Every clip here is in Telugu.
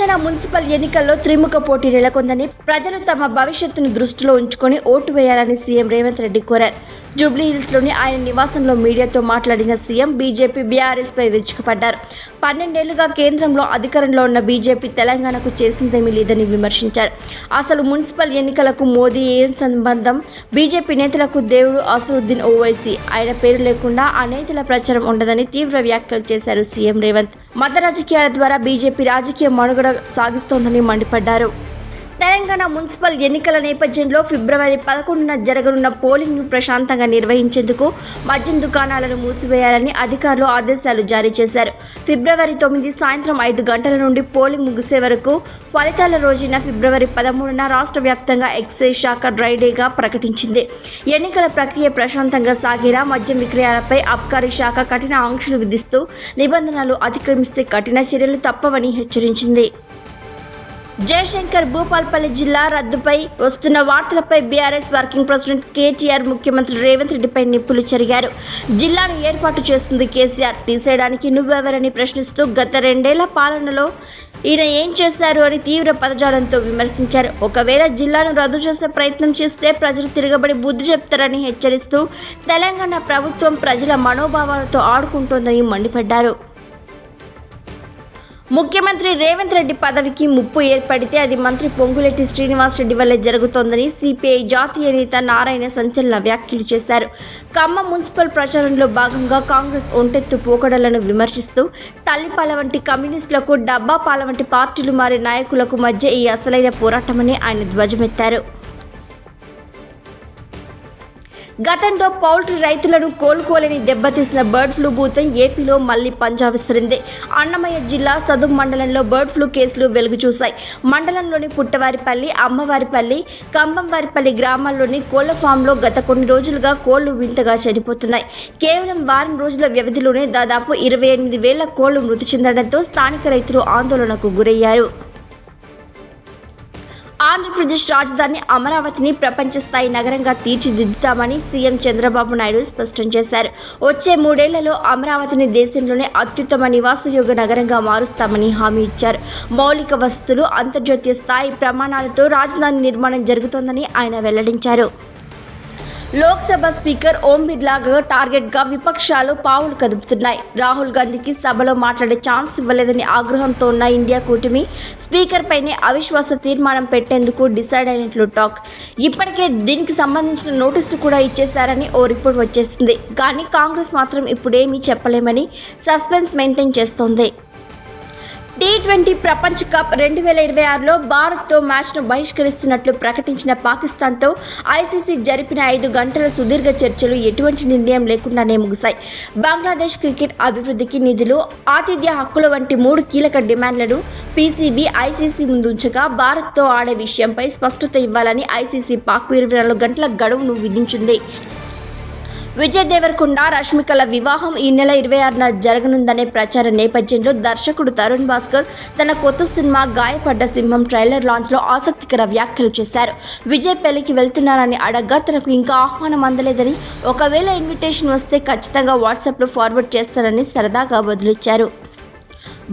తెలంగాణ మున్సిపల్ ఎన్నికల్లో త్రిముఖ పోటీ నెలకొందని ప్రజలు తమ భవిష్యత్తును దృష్టిలో ఉంచుకొని ఓటు వేయాలని సీఎం రేవంత్ రెడ్డి కోరారు. జూబ్లీహిల్స్లోని ఆయన నివాసంలో మీడియాతో మాట్లాడిన సీఎం బీజేపీ బీఆర్ఎస్ పై విరుచుకుపడ్డారు. పన్నెండేళ్ళుగా కేంద్రంలో అధికారంలో ఉన్న బీజేపీ తెలంగాణకు చేసిందేమీ లేదని విమర్శించారు. అసలు మున్సిపల్ ఎన్నికలకు మోదీ ఏం సంబంధం? బీజేపీ నేతలకు దేవుడు అసదుద్దీన్ ఓవైసీ. ఆయన పేరు లేకుండా ఆ నేతల ప్రచారం ఉండదని తీవ్ర వ్యాఖ్యలు చేశారు సీఎం రేవంత్. మత రాజకీయాల ద్వారా బీజేపీ రాజకీయ మనుగడ సాగిస్తోందని మండిపడ్డారు తెలంగాణ మున్సిపల్ ఎన్నికల నేపథ్యంలో ఫిబ్రవరి పదకొండున జరగనున్న పోలింగ్ను ప్రశాంతంగా నిర్వహించేందుకు మద్యం దుకాణాలను మూసివేయాలని అధికారులు ఆదేశాలు జారీ చేశారు. ఫిబ్రవరి తొమ్మిది సాయంత్రం ఐదు గంటల నుండి పోలింగ్ ముగిసే వరకు ఫలితాల రోజున ఫిబ్రవరి పదమూడున రాష్ట్ర వ్యాప్తంగా ఎక్సైజ్ శాఖ డ్రైడేగా ప్రకటించింది. ఎన్నికల ప్రక్రియ ప్రశాంతంగా సాగేలా మద్యం విక్రయాలపై అబ్కారీ శాఖ కఠిన ఆంక్షలు విధిస్తూ నిబంధనలు అతిక్రమిస్తే కఠిన చర్యలు తప్పవని హెచ్చరించింది. జయశంకర్ భూపాల్పల్లి జిల్లా రద్దుపై వస్తున్న వార్తలపై బీఆర్ఎస్ వర్కింగ్ ప్రెసిడెంట్ కేటీఆర్ ముఖ్యమంత్రి రేవంత్ రెడ్డిపై నిప్పులు చెరిగారు. జిల్లాను ఏర్పాటు చేస్తుంది కేసీఆర్. తీసేయడానికి నువ్వెవరని ప్రశ్నిస్తూ గత రెండేళ్ళ పాలనలో ఈయన ఏం చేశారు అని తీవ్ర పదజాలంతో విమర్శించారు. ఒకవేళ జిల్లాను రద్దు చేసే ప్రయత్నం చేస్తే ప్రజలు తిరగబడి బుద్ధి చెప్తారని హెచ్చరిస్తూ తెలంగాణ ప్రభుత్వం ప్రజల మనోభావాలతో ఆడుకుంటోందని మండిపడ్డారు. ముఖ్యమంత్రి రేవంత్ రెడ్డి పదవికి ముప్పు ఏర్పడితే అది మంత్రి పొంగులెట్టి శ్రీనివాస్ రెడ్డి వల్లే జరుగుతోందని సిపిఐ జాతీయ నేత నారాయణ సంచలన వ్యాఖ్యలు చేశారు. ఖమ్మం మున్సిపల్ ప్రచారంలో భాగంగా కాంగ్రెస్ ఒంటెత్తు పోకడలను విమర్శిస్తూ తల్లిపాల వంటి కమ్యూనిస్టులకు డబ్బాపాల వంటి పార్టీలు మారే నాయకులకు మధ్య ఈ అసలైన పోరాటమని ఆయన ధ్వజమెత్తారు. గతంలో పౌల్ట్రీ రైతులను కోలుకోలేని దెబ్బతీసిన బర్డ్ ఫ్లూ భూతం ఏపీలో మళ్ళీ పంజా విసిరింది అన్నమయ్య జిల్లా సదుం మండలంలో బర్డ్ ఫ్లూ కేసులు వెలుగు చూశాయి. మండలంలోని పుట్టవారిపల్లి అమ్మవారిపల్లి కంబంవారిపల్లి గ్రామాల్లోని కోళ్ళ ఫామ్లో గత కొన్ని రోజులుగా కోళ్ళు వింతగా చనిపోతున్నాయి కేవలం వారం రోజుల వ్యవధిలోనే దాదాపు ఇరవై ఎనిమిది వేల కోళ్ళు మృతి చెందడంతో స్థానిక రైతులు ఆందోళనకు గురయ్యారు. ఆంధ్రప్రదేశ్ రాజధాని అమరావతిని ప్రపంచ స్థాయి నగరంగా తీర్చిదిద్దుతామని సీఎం చంద్రబాబు నాయుడు స్పష్టం చేశారు. వచ్చే మూడేళ్ళలో అమరావతిని దేశంలోనే అత్యుత్తమ నివాసయోగ నగరంగా మారుస్తామని హామీ ఇచ్చారు. మౌలిక వసతులు అంతర్జాతీయ స్థాయి ప్రమాణాలతో రాజధాని నిర్మాణం జరుగుతోందని ఆయన వెల్లడించారు. లోక్సభ స్పీకర్ ఓం బిర్లాగా టార్గెట్గా విపక్షాలు పావులు కదుపుతున్నాయి. రాహుల్ గాంధీకి సభలో మాట్లాడే ఛాన్స్ ఇవ్వలేదని ఆగ్రహంతో ఉన్న ఇండియా కూటమి స్పీకర్ పైనే అవిశ్వాస తీర్మానం పెట్టేందుకు డిసైడ్ అయినట్లు టాక్. ఇప్పటికే దీనికి సంబంధించిన నోటీసులు కూడా ఇచ్చేశారని ఓ రిపోర్ట్ వచ్చేసింది. కానీ కాంగ్రెస్ మాత్రం ఇప్పుడేమీ చెప్పలేమని సస్పెన్స్ మెయింటైన్ చేస్తోంది. టీ ట్వంటీ ప్రపంచ కప్ రెండు వేల ఇరవై ఆరులో భారత్తో మ్యాచ్ను బహిష్కరిస్తున్నట్లు ప్రకటించిన పాకిస్తాన్తో ఐసీసీ జరిపిన ఐదు గంటల సుదీర్ఘ చర్చలు ఎటువంటి నిర్ణయం లేకుండానే ముగిశాయి. బంగ్లాదేశ్ క్రికెట్ అభివృద్ధికి నిధులు ఆతిథ్య హక్కుల వంటి మూడు కీలక డిమాండ్లను పీసీబీ ఐసీసీ ముందుంచగా భారత్తో ఆడే విషయంపై స్పష్టత ఇవ్వాలని ఐసీసీ పాక్ ఇరవై నాలుగు గంటల గడువును విధించింది. విజయ్ దేవరకొండ రష్మికల వివాహం ఈ నెల ఇరవై ఆరున జరగనుందనే ప్రచారం నేపథ్యంలో దర్శకుడు తరుణ్ భాస్కర్ తన కొత్త సినిమా గాయపడ్డ సింహం ట్రైలర్ లాంచ్లో ఆసక్తికర వ్యాఖ్యలు చేశారు. విజయ్ పెళ్ళికి వెళ్తున్నారని అడగ్గా తనకు ఇంకా ఆహ్వానం అందలేదని ఒకవేళ ఇన్విటేషన్ వస్తే ఖచ్చితంగా వాట్సాప్లో ఫార్వర్డ్ చేస్తారని సరదాగా బదులిచ్చారు.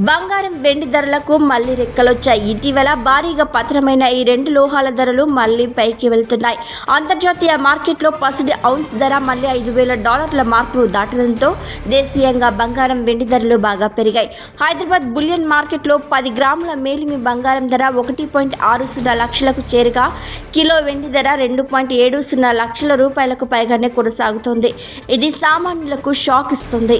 బంగారం వెండి ధరలకు మళ్ళీ రెక్కలొచ్చాయి. ఇటీవల భారీగా పతనమైన ఈ రెండు లోహాల ధరలు మళ్ళీ పైకి వెళ్తున్నాయి. అంతర్జాతీయ మార్కెట్లో పసిడి ఔన్స్ ధర మళ్ళీ ఐదు వేల డాలర్ల మార్పులు దాటడంతో దేశీయంగా బంగారం వెండి ధరలు బాగా పెరిగాయి. హైదరాబాద్ బులియన్ మార్కెట్లో పది గ్రాముల మేలిమి బంగారం ధర ఒకటి పాయింట్ ఆరు సున్నా లక్షలకు చేరుగా కిలో వెండి ధర రెండు పాయింట్ ఏడు సున్నా లక్షల రూపాయలకు పైగానే కొనసాగుతోంది. ఇది సామాన్యులకు షాక్ ఇస్తుంది.